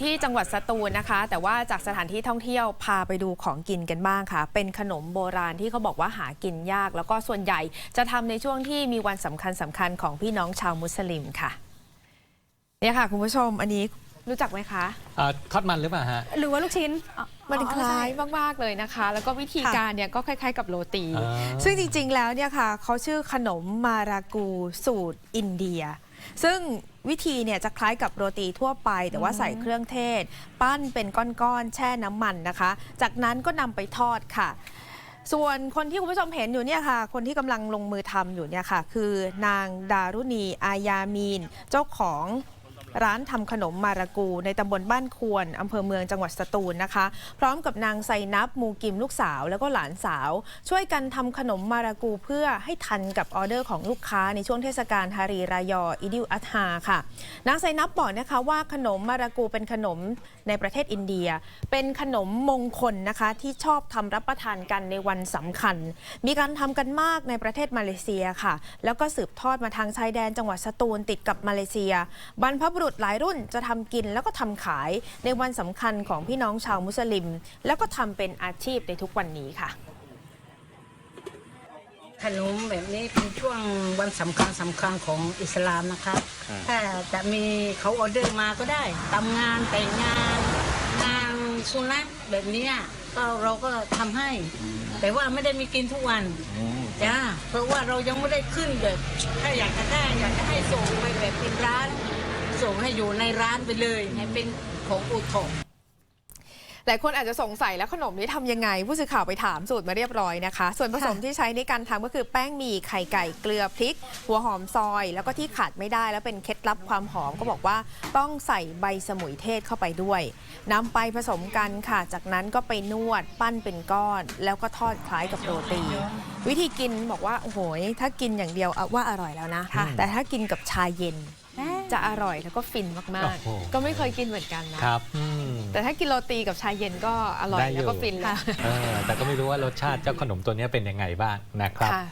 ที่จังหวัดสตูลนะคะ แต่ว่าจากสถานที่ท่องเที่ยวพาไปดูของกินกันบ้างค่ะ เป็นขนมโบราณที่เขาบอกว่าหากินยาก แล้วก็ส่วนใหญ่จะทำในช่วงที่มีวันสำคัญสำคัญของพี่น้องชาวมุสลิมค่ะเนี่ยค่ะคุณผู้ชมอันนี้รู้จักไหมคะอ่าทอดมันหรือเปล่าฮะ หรือว่าลูกชิ้น มันอ๋อคล้ายใช่มาก ๆ เลยนะคะ แล้วก็วิธีค่ะการเนี่ยก็คล้ายๆ กับโรตีอ่าซึ่งจริง ๆ แล้วเนี่ยค่ะเขาชื่อขนมมารากูสูตรอินเดีย ซึ่งวิธีเนี่ยจะคล้ายกับโรตีทั่วไป แต่ว่าใส่เครื่องเทศ ปั้นเป็นก้อนๆ แช่น้ำมันนะคะ จากนั้นก็นำไปทอดค่ะ ส่วนคนที่คุณผู้ชมเห็นอยู่เนี่ยค่ะ คนที่กำลังลงมือทำอยู่เนี่ยค่ะ คือนางดารุณีอายามีน เจ้าของ ร้านทำขนมมารากู ในตำบลบ้านควรอำเภอเมืองจังหวัดสตูลนะคะ พร้อมกับนางไซนับมูกิมลูกสาว แล้วก็หลานสาว ช่วยกันทำขนมมารากูเพื่อให้ทันกับออเดอร์ของลูกค้าในช่วงเทศกาลฮารีรายออิดิลอัตฮาค่ะ นางไซนับบอกนะคะว่าขนมมารากูเป็นขนมในประเทศอินเดีย เป็นขนมมงคลนะคะที่ชอบทำรับประทานกันในวันสำคัญ มีการทำกันมากในประเทศมาเลเซียค่ะ แล้วก็สืบทอดมาทางชายแดนจังหวัดสตูลติดกับมาเลเซียบรรพบุรุษหลายรุ่นจะทำกินแล้วก็ทำขายในวันสำคัญของพี่น้องชาวมุสลิม แล้วก็ทำเป็นอาชีพในทุกวันนี้ค่ะ ขนมแบบนี้เป็นช่วงวันสำคัญสำคัญของอิสลามนะคะถ้าจะมีเขาออเดอร์มาก็ได้ตามงานแต่งงานงานสุนัขแบบเนี้ยก็เราก็ทำให้ แต่ว่าไม่ได้มีกินทุกวัน จ้าเพราะว่าเรายังไม่ได้ขึ้นแบบ ถ้าอยากจะได้อยากจะให้ส่งไปแบบเป็นร้านส่ง ให้อยู่ในร้านไปเลย ให้เป็นของอุทกหลายคนอาจจะสงสัยแล้วขนมนี้ทำยังไง ผู้สื่อข่าวไปถามสูตรมาเรียบร้อยนะคะ ส่วนผสมที่ใช้ในการทำก็คือแป้งหมี่ไข่ไก่เกลือพริก หัวหอมซอย แล้วก็ที่ขาดไม่ได้แล้วเป็นเคล็ดลับความหอมก็บอกว่าต้องใส่ใบสมุยเทศเข้าไปด้วยนำไปผสมกันค่ะ จากนั้นก็ไปนวดปั้นเป็นก้อน แล้วก็ทอดคล้ายกับโรตี วิธีกินบอกว่าโอ้โหถ้ากินอย่างเดียวเอาว่าอร่อยแล้วนะค่ะแต่ถ้ากินกับชาเย็นแม่ จะอร่อยแล้วก็ฟินมากโอ้โห ๆ ก็ไม่เคยกินเหมือนกันนะ ครับอืม แต่ถ้ากินโรตีกับชาเย็นก็อร่อยได้อยู่ แล้วก็ฟินแล้ว เออแต่ก็ไม่รู้ว่ารสชาติเจ้าขนมตัวเนี้ยเป็นยังไงบ้างนะครับ ค่ะ